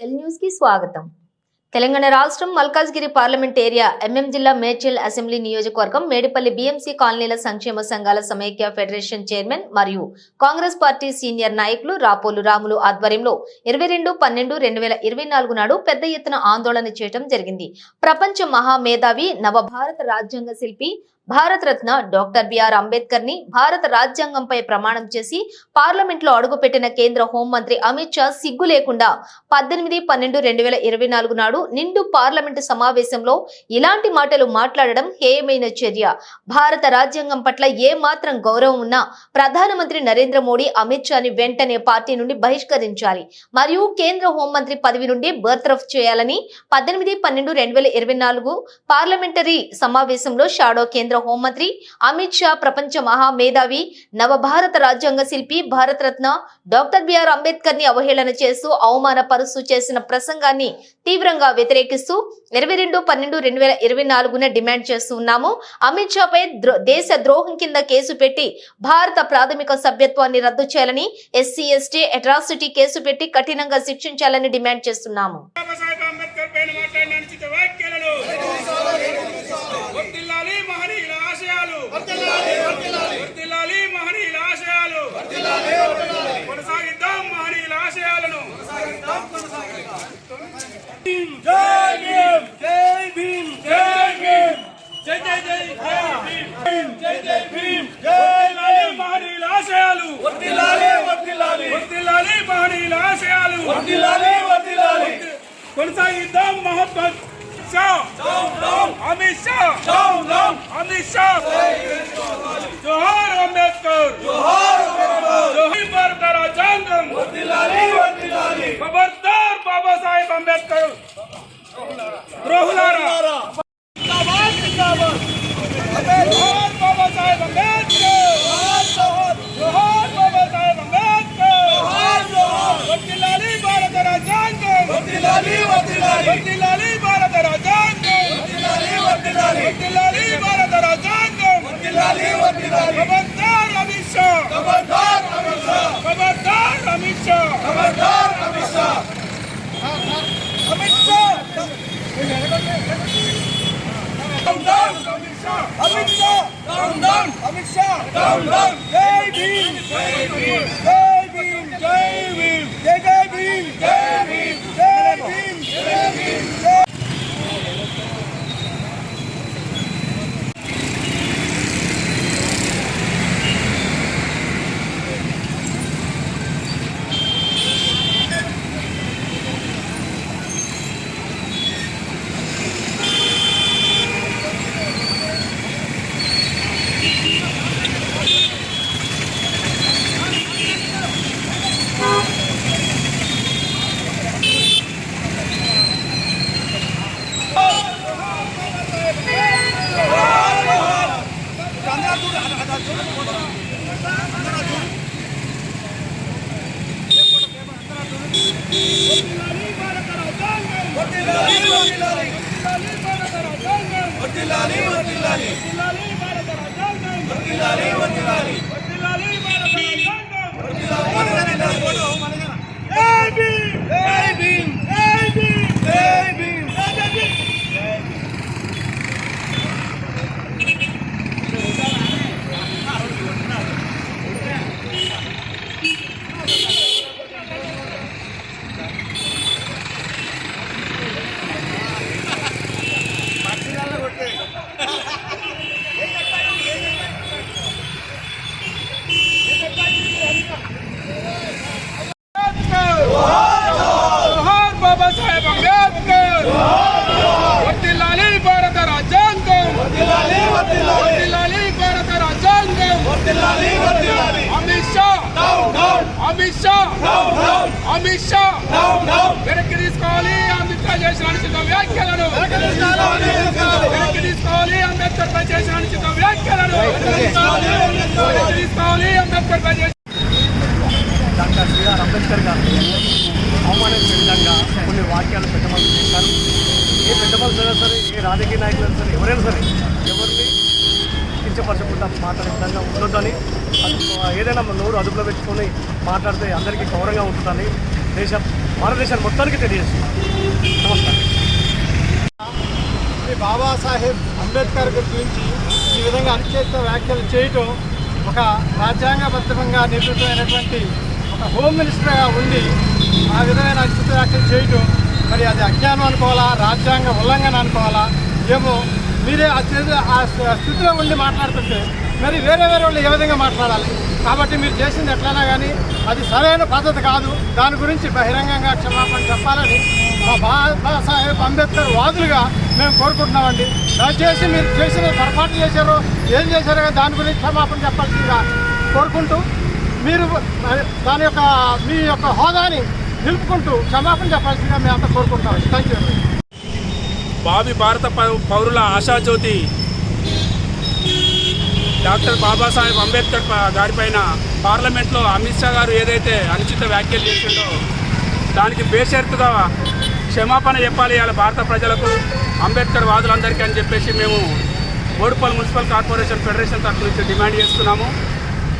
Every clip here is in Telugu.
సెల్ న్యూస్కి స్వాగతం. తెలంగాణ రాష్ట్రం మల్కాజ్గిరి పార్లమెంట్ ఏరియా ఎంఎం జిల్లా మేడ్చల్ అసెంబ్లీ నియోజకవర్గం మేడిపల్లి బీఎంసీ కాలనీల సంక్షేమ సంఘాల సమైక్య ఫెడరేషన్ చైర్మన్ మరియు కాంగ్రెస్ పార్టీ సీనియర్ నాయకులు రాపోలు రాములు ఆధ్వర్యంలో ఇరవై రెండు పన్నెండు రెండు వేల ఇరవై నాలుగు నాడు పెద్ద ఎత్తున ఆందోళన చేయడం జరిగింది. ప్రపంచ మహామేధావి నవభారత రాజ్యాంగ శిల్పి భారత రత్న డాక్టర్ బిఆర్ అంబేద్కర్ని భారత రాజ్యాంగంపై ప్రమాణం చేసి పార్లమెంట్లో అడుగుపెట్టిన కేంద్ర హోంమంత్రి అమిత్ షా సిగ్గు లేకుండా పద్దెనిమిది పన్నెండు రెండు వేల ఇరవై నాలుగు నాడు నిండు పార్లమెంటు సమావేశంలో ఇలాంటి మాటలు మాట్లాడడం హేయమైన చర్య. భారత రాజ్యాంగం పట్ల ఏ మాత్రం గౌరవం ఉన్నా ప్రధానమంత్రి నరేంద్ర మోడీ అమిత్ షాని వెంటనే పార్టీ నుండి బహిష్కరించాలి. మరియు కేంద్ర హోంమంత్రి పదవి నుండి బర్తరఫ్ చేయాలని పద్దెనిమిది పన్నెండు రెండు వేల ఇరవై నాలుగు పార్లమెంటరీ సమావేశంలో షాడో కేంద్ర హోంమంత్రి అమిత్ షా ప్రపంచ మహామేధావి నవభారత రాజ్యాంగ శిల్పి భారతరత్న డాక్టర్ బిఆర్ అంబేద్కర్ని అవహేళన చేస్తూ అవమానపరుస్తూ చేసిన ప్రసంగాన్ని తీవ్రంగా వ్యతిరేకిస్తూ ఇరవై రెండు పన్నెండు రెండు వేల ఇరవై నాలుగున డిమాండ్ చేస్తూ ఉన్నాము. అమిత్ షాపై ద్రో- దేశ ద్రోహం కింద కేసు పెట్టి భారత ప్రాథమిక సభ్యత్వాన్ని రద్దు చేయాలని ఎస్సీ ఎస్టీ అట్రాసిటీ కేసు పెట్టి కఠినంగా శిక్షించాలని డిమాండ్ చేస్తున్నాము. Babasaheb Ambedkar ద్రోహులారా Long, long. అమిత్ షా! అమిత్ షా! వెనక్కి తీసుకోవాలి అమిత్ షా చేసిన అనుచిత వ్యాఖ్యలను. వెనక్కి తీసుకోవాలి అంబేద్కర్ పై చేసిన అనుచిత వ్యాఖ్యలను. వెనక్కి తీసుకోవాలి అంబేద్కర్ పై చేసిన డాక్టర్ బిఆర్ అంబేద్కర్ గారు అవమానించే విధంగా కొన్ని వాక్యాలు పెట్టమని చేశారు ఏ పెద్ద మనుషులైనా సరే ఏ రాజకీయ నాయకులైనా సరే ఎవరైనా సరే ఎవరిని కించపరచకుండా మాట్లాడే విధంగా ఉండొద్దని ఏదైనా నోరు అదుపులో పెట్టుకొని మాట్లాడితే అందరికీ గౌరవంగా ఉంటుందని దేశ భారతదేశాన్ని మొత్తానికి తెలియజేస్తున్నాం. నమస్కారం. శ్రీ బాబాసాహెబ్ అంబేద్కర్ గురించి ఈ విధంగా అనుచేత వ్యాఖ్యలు చేయటం ఒక రాజ్యాంగబద్ధంగా నిర్మితమైనటువంటి ఒక హోమ్ మినిస్టర్గా ఉండి ఆ విధమైన అనుచిత వ్యాఖ్యలు చేయటం మరి అది అజ్ఞానం అనుకోవాలా రాజ్యాంగ ఉల్లంఘన అనుకోవాలా ఏమో మీరే ఆ స్థితిలో ఉండి మాట్లాడుతుంటే మరి వేరే వేరే వాళ్ళు ఏ విధంగా మాట్లాడాలి? కాబట్టి మీరు చేసింది ఎట్లైనా కానీ అది సరైన పద్ధతి కాదు. దాని గురించి బహిరంగంగా క్షమాపణ చెప్పాలని మా బాబాసాహెబ్ అంబేద్కర్ వాదులుగా మేము కోరుకుంటున్నామండి. దయచేసి మీరు చేసిన పొరపాటు చేశారో ఏం చేశారో కానీ దాని గురించి క్షమాపణ చెప్పాల్సిందిగా కోరుకుంటూ మీరు దాని యొక్క మీ యొక్క హోదాని నిలుపుకుంటూ క్షమాపణ చెప్పాల్సిందిగా మేము అంతా కోరుకుంటాం థ్యాంక్ యూ భావి భారత పౌ- పౌరుల ఆశాజ్యోతి డాక్టర్ బాబాసాహెబ్ అంబేద్కర్ గారిపైన పార్లమెంట్లో అమిత్ షా గారు ఏదైతే అనుచిత వ్యాఖ్యలు చేసిండో దానికి బేషరతుగా క్షమాపణ చెప్పాలి ఇవాళ భారత ప్రజలకు. అంబేద్కర్ వాదులందరికీ అని చెప్పేసి మేము బోడుపల్ మున్సిపల్ కార్పొరేషన్ ఫెడరేషన్ తరఫు నుంచి డిమాండ్ చేస్తున్నాము.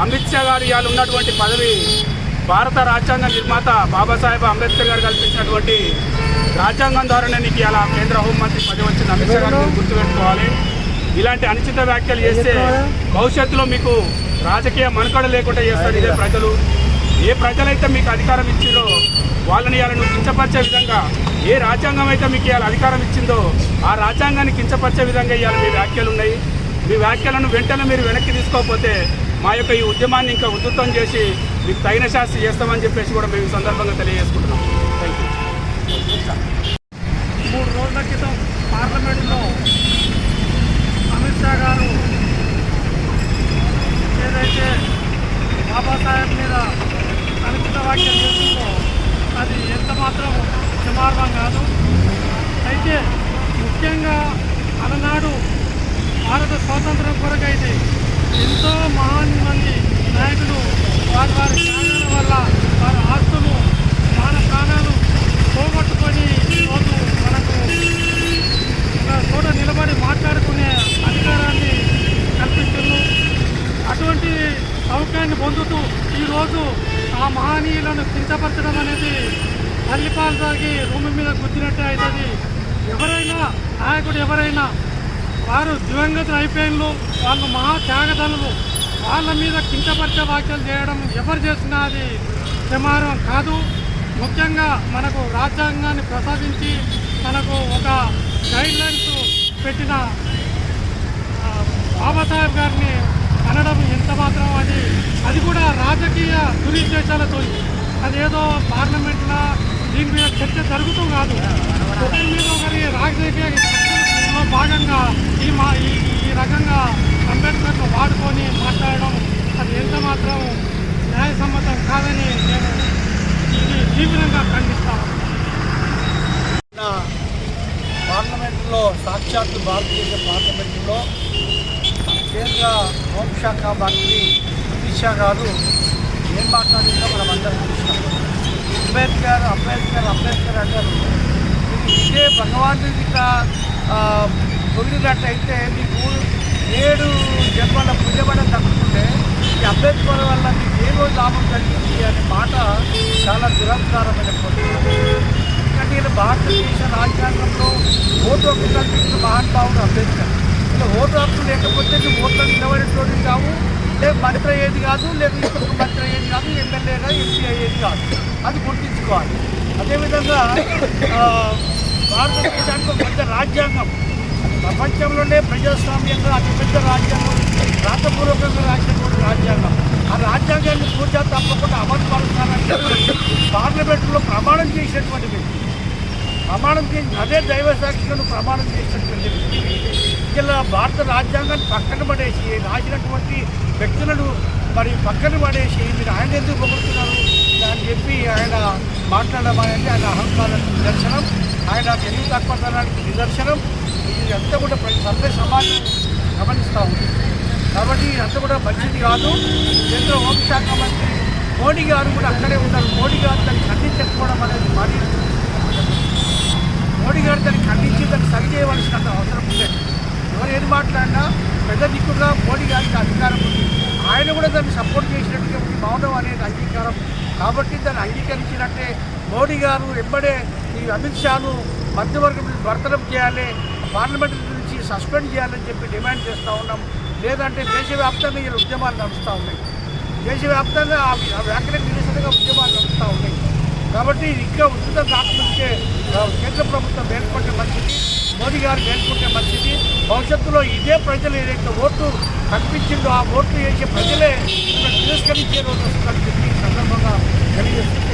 అమిత్ షా గారు ఇవాళ ఉన్నటువంటి పదవి భారత రాజ్యాంగ నిర్మాత బాబాసాహెబ్ అంబేద్కర్ గారు కల్పించినటువంటి రాజ్యాంగం ద్వారానే నీకు ఇలా కేంద్ర హోంమంత్రి పదవి వచ్చింది. అమిత్ షా గారు గుర్తుపెట్టుకోవాలి. ఇలాంటి అనుచిత వ్యాఖ్యలు చేస్తే భవిష్యత్తులో మీకు రాజకీయ మనుకడ లేకుండా చేస్తారు ఇదే ప్రజలు. ఏ ప్రజలైతే మీకు అధికారం ఇచ్చిందో వాళ్ళని ఇవాళ నువ్వు కించపరిచే విధంగా ఏ రాజ్యాంగం అయితే మీకు ఇవాళ అధికారం ఇచ్చిందో ఆ రాజ్యాంగాన్ని కించపరిచే విధంగా ఇవాళ మీ వ్యాఖ్యలు ఉన్నాయి. మీ వ్యాఖ్యలను వెంటనే మీరు వెనక్కి తీసుకోకపోతే మా యొక్క ఈ ఉద్యమాన్ని ఇంకా ఉధృతం చేసి మీకు తగిన శాస్త్రి చేస్తామని చెప్పేసి కూడా మేము ఈ సందర్భంగా తెలియజేసుకుంటున్నాం. థ్యాంక్ యూ మూడు రోజుల క్రితం పార్లమెంట్లో అమిత్ షా గారు ఏదైతే బాబాసాహెబ్ మీద అనుచిత వాక్యం చేసిందో అది ఎంత మాత్రం క్షమార్హం కాదు. అయితే ముఖ్యంగా అలనాడు భారత స్వాతంత్రం కొరకైతే ఎంతో మహాన్ మంది నాయకులు వారి వారి ప్రాణాల వల్ల వారి ఆస్తులు మాన ప్రాణాలు పోగొట్టుకొని ఈరోజు మనకు ఒక చోట నిలబడి మాట్లాడుకునే అధికారాన్ని కల్పిస్తున్నారు. అటువంటి సౌఖ్యాన్ని పొందుతూ ఈరోజు ఆ మహనీయులను కించపరచడం అనేది తల్లిపాలు తాగి రూమి మీద గుద్దినట్టు అవుతుంది. ఎవరైనా నాయకుడు ఎవరైనా వారు దివంగతులు అయిపోయినలు వాళ్ళు మహా త్యాగదనులు వాళ్ళ మీద కించపరిచే వ్యాఖ్యలు చేయడం ఎవరు చేసినా అది ప్రమాదం కాదు. ముఖ్యంగా మనకు రాజ్యాంగాన్ని ప్రసాదించి మనకు ఒక గైడ్ లైన్స్ పెట్టిన బాబాసాహెబ్ గారిని అనడం ఎంత మాత్రం అది అది కూడా రాజకీయ దురుద్దేశాలతో. అదేదో పార్లమెంట్లో దీని మీద చర్చ జరుగుతూ కాదు. ఒకరి మీద ఒకరి రాజకీయ భాగంగా ఈ మా ఈ ఈ రకంగా అంబేద్కర్ను వాడుకొని మాట్లాడడం అది ఎంత మాత్రం న్యాయసమ్మతం కాదని నేను ఇది తీవ్రంగా ఖండిస్తాను. పార్లమెంట్లో పార్లమెంటులో భారతదేశ పార్లమెంటులో కేంద్ర హోంశాఖ మంత్రి అమిత్ షా గారు ఏం మాట్లాడిందో మనం అందరం చూస్తాం అంబేద్కర్ అంబేద్కర్ అంబేద్కర్ అంటారు. మీరు ఇదే భగవానుడి ఇట్లా పొగిడినట్టయితే మీకు ఏడు జన్మల పుణ్యబడం తగ్గుతుంటే ఈ అంబేద్కర్ వల్ల మీకు ఏ రోజు లాభం కలిగింది అనే మాట చాలా దురహంకారమైన పొందుతుంది ఎందుకంటే ఈయన భారతదేశ రాజ్యాంగంలో ఓటు హక్కు కల్పించిన మహానుభావుడు అంబేద్కర్. ఇలా ఓటు హక్కు లేకపోతే నువ్వు ఓట్లు నిలబడేటోడు కావు. లేక మంత్రి అయ్యేది కాదు లేక ఇప్పుడు మంత్రి అయ్యేది కాదు ఎమ్మెల్యేగా ఎంపీ అయ్యేది కాదు. అది గుర్తించుకోవాలి. అదేవిధంగా భారతదేశానికి ఒక పెద్ద రాజ్యాంగం. ప్రపంచంలోనే ప్రజాస్వామ్యంగా అతిపెద్ద రాజ్యాంగం రాతపూర్వకంగా రాసినటువంటి రాజ్యాంగం. ఆ రాజ్యాంగాన్ని పూజ తప్పకుండా అమలు పరుస్తానని చెప్పి పార్లమెంట్లో ప్రమాణం చేసినటువంటి వ్యక్తి. ప్రమాణం చేసి అదే దైవ సాక్షిగా ప్రమాణం చేసినటువంటి వ్యక్తి. ఇలా భారత రాజ్యాంగాన్ని పక్కన పడేసి రాసినటువంటి వ్యక్తులను మరి పక్కన పడేసి మీరు ఆయన ఎందుకు పొగుడుతున్నారు? అని చెప్పి ఆయన మాట్లాడడం అనేది ఆయన అహంకారానికి నిదర్శనం. ఆయన తెలుగు తక్కువతనానికి నిదర్శనం. ఇది అంతా కూడా సర్వే సభ్య సమాజం గమనిస్తూ ఉంది. కాబట్టి ఇదంతా కూడా మంచిది కాదు. కేంద్ర హోంశాఖ మంత్రి మోడీ గారు కూడా అక్కడే ఉన్నారు. మోడీ గారు దాన్ని ఖండించకపోవడం అనేది మరి మోడీ గారు దాన్ని ఖండించి దాన్ని సరి చేయవలసినంత అవసరం ఉంది ఎవరు ఏది మాట్లాడినా పెద్ద దిక్కుగా మోడీ గారికి అధికారం ఉంది. ఆయన కూడా దాన్ని సపోర్ట్ చేసినట్టుగా ఉంది మౌనం అనేది అంగీకారం. కాబట్టి దాన్ని అంగీకరించినట్టే మోడీ గారు ఎప్పుడే ఈ అమిత్ షాను మధ్యవర్గం భర్తనం చేయాలి. పార్లమెంట్ నుంచి సస్పెండ్ చేయాలని చెప్పి డిమాండ్ చేస్తూ ఉన్నాం. లేదంటే దేశవ్యాప్తంగా ఈ ఉద్యమాలు నడుస్తూ ఉన్నాయి. దేశవ్యాప్తంగా ఆ వ్యాఖ్యలకు నిరసనగా ఉద్యమాలు నడుస్తూ ఉన్నాయి. కాబట్టి ఇంకా ఉచిత కాకముందుకే కేంద్ర ప్రభుత్వం మేల్కొంటే మంచిది మోదీ గారు మేల్కొంటే మంచిది. భవిష్యత్తులో ఇదే ప్రజలు ఏదైతే ఓటు కనిపించిందో ఆ ఓట్లు వేసే ప్రజలే తిరస్కరించే రోజు వస్తుందని చెప్పి సందర్భంగా తెలియజేస్తుంది